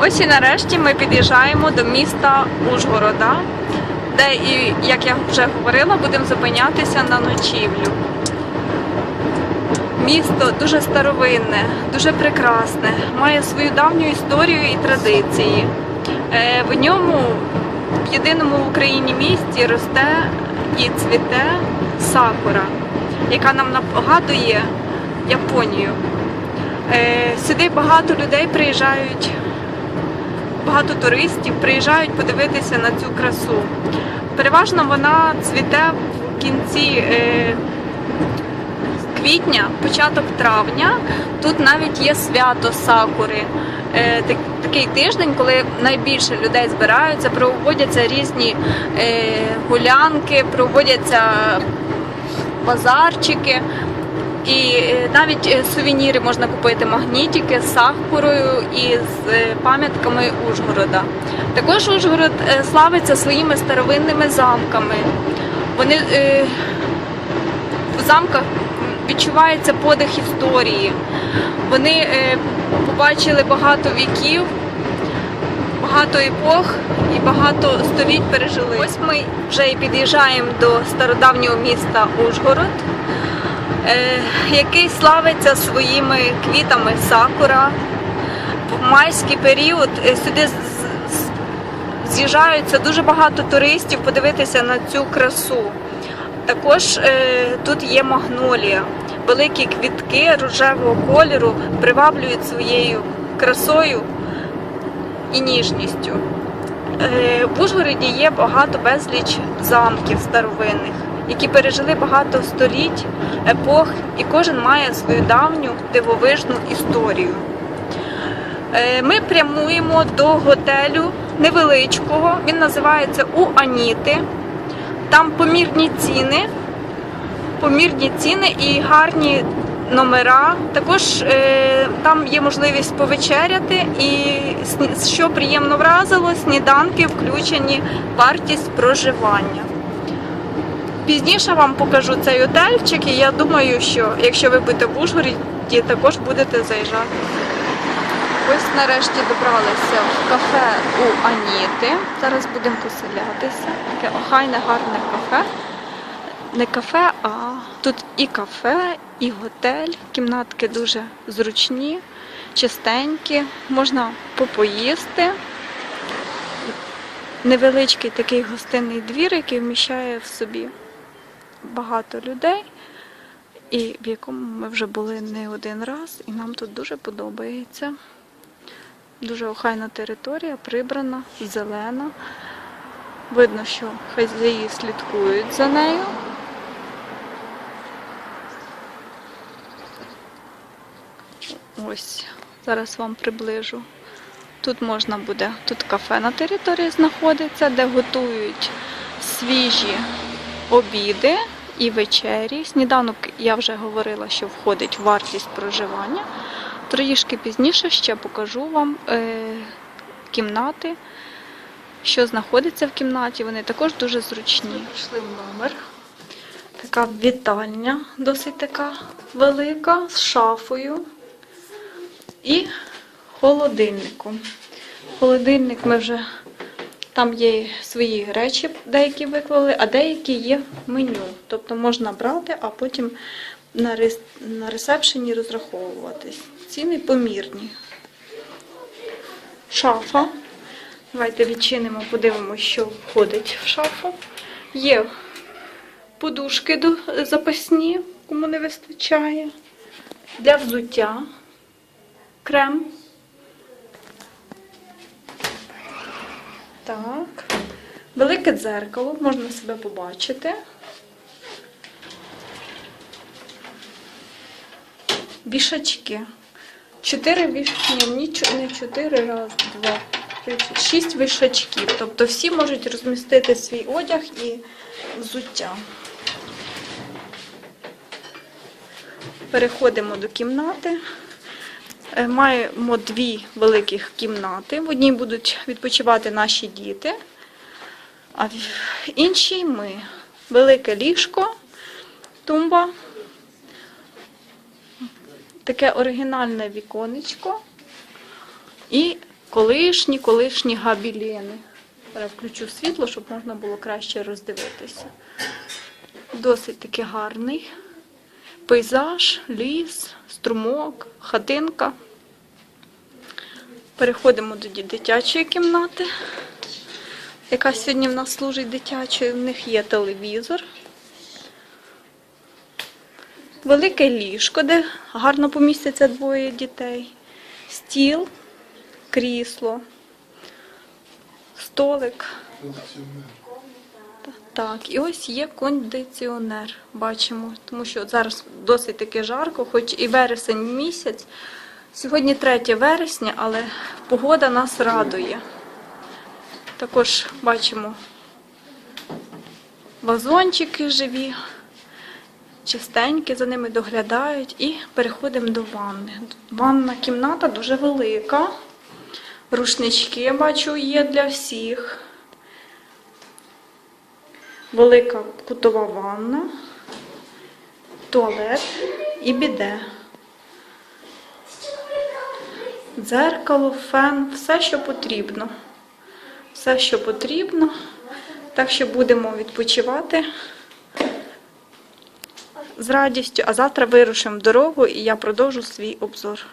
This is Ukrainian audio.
Ось і нарешті ми під'їжджаємо до міста Ужгорода, де, як я вже говорила, будемо зупинятися на ночівлю. Місто дуже старовинне, дуже прекрасне, має свою давню історію і традиції. Е, В ньому, в єдиному в Україні місті, росте і цвіте сакура, яка нам нагадує Японію. Е, Сюди багато людей приїжджають, багато туристів приїжджають подивитися на цю красу. Переважно вона цвіте в кінці е, квітня, початок травня. Тут навіть є свято сакури. Е, так- Такий тиждень, коли найбільше людей збираються, проводяться різні е, гулянки, проводяться базарчики. І е, навіть е, сувеніри можна купити магнітики з сакурою і з е, пам'ятками Ужгорода. Також Ужгород славиться своїми старовинними замками. Вони в замках відчувається подих історії. Вони побачили багато віків, багато епох і багато століть пережили. Ось ми вже і під'їжджаємо до стародавнього міста Ужгород, який славиться своїми квітами сакура. В майський період е, сюди з'їжджаються дуже багато туристів подивитися на цю красу. Також е, тут є магнолія. Великі квітки рожевого кольору приваблюють своєю красою і ніжністю. Е, в Ужгороді є багато безліч замків старовинних, які пережили багато століть, епох, і кожен має свою давню дивовижну історію. Е, Ми прямуємо до готелю невеличкого. Він називається У Аніти. Там помірні ціни, помірні ціни і гарні номера. Також е, там є можливість повечеряти, і що приємно вразило, сніданки включені вартість проживання. Пізніше вам покажу цей отельчик, і я думаю, що якщо ви будете в Ужгороді, також будете заїжджати. Ось нарешті добралися в кафе у Аніти. Зараз будемо поселятися. Таке охайне, гарне кафе. Не кафе, а тут і кафе, і готель. Кімнатки дуже зручні, чистенькі, можна попоїсти. Невеличкий такий гостинний двір, який вміщає в собі багато людей, і в якому ми вже були не один раз, і нам тут дуже подобається. Дуже охайна територія, прибрана, зелена. Видно, що хазяї слідкують за нею. Ось, зараз вам приближу. Тут можна буде, тут кафе на території знаходиться, де готують свіжі обіди і вечері. Сніданок, я вже говорила, що входить в вартість проживання. Трішки пізніше ще покажу вам е, кімнати, що знаходиться в кімнаті. Вони також дуже зручні. Пішли в номер. Така вітальня, досить така велика, з шафою і холодильником. Холодильник ми вже там є свої речі, деякі виклали, а деякі є в меню. Тобто можна брати, а потім на, ресепшені розраховуватись. Ціни помірні. Шафа. Давайте відчинимо, подивимося, що входить в шафу. Є подушки запасні, кому не вистачає. Для взуття. Крем. Так. Велике дзеркало, можна себе побачити. Вішачки. Чотири віш... Ні, ні, не чотири, раз, два, три, шість вішачків. Тобто всі можуть розмістити свій одяг і взуття. Переходимо до кімнати. Е, Маємо дві великих кімнати. В одній будуть відпочивати наші діти, а в іншій ми. Велике ліжко, тумба, таке оригінальне віконечко і колишні, колишні габілени. Зараз включу світло, щоб можна було краще роздивитися. Досить таки гарний. Пейзаж, ліс, струмок, хатинка. Переходимо до дитячої кімнати, яка сьогодні в нас служить дитячою. В них є телевізор. Велике ліжко, де гарно помістяться двоє дітей. Стіл, крісло, столик. Так, і ось є кондиціонер. Бачимо, тому що зараз досить таки жарко, хоч і вересень місяць. Сьогодні 3 вересня, але погода нас радує. Також бачимо вазончики живі, чистенькі, за ними доглядають. І переходимо до ванни. Ванна кімната дуже велика. Рушнички, я бачу, є для всіх. Велика кутова ванна, туалет і біде. Дзеркало, фен, все, що потрібно. Все, що потрібно. Так що будемо відпочивати з радістю, а завтра вирушимо в дорогу і я продовжу свій обзор.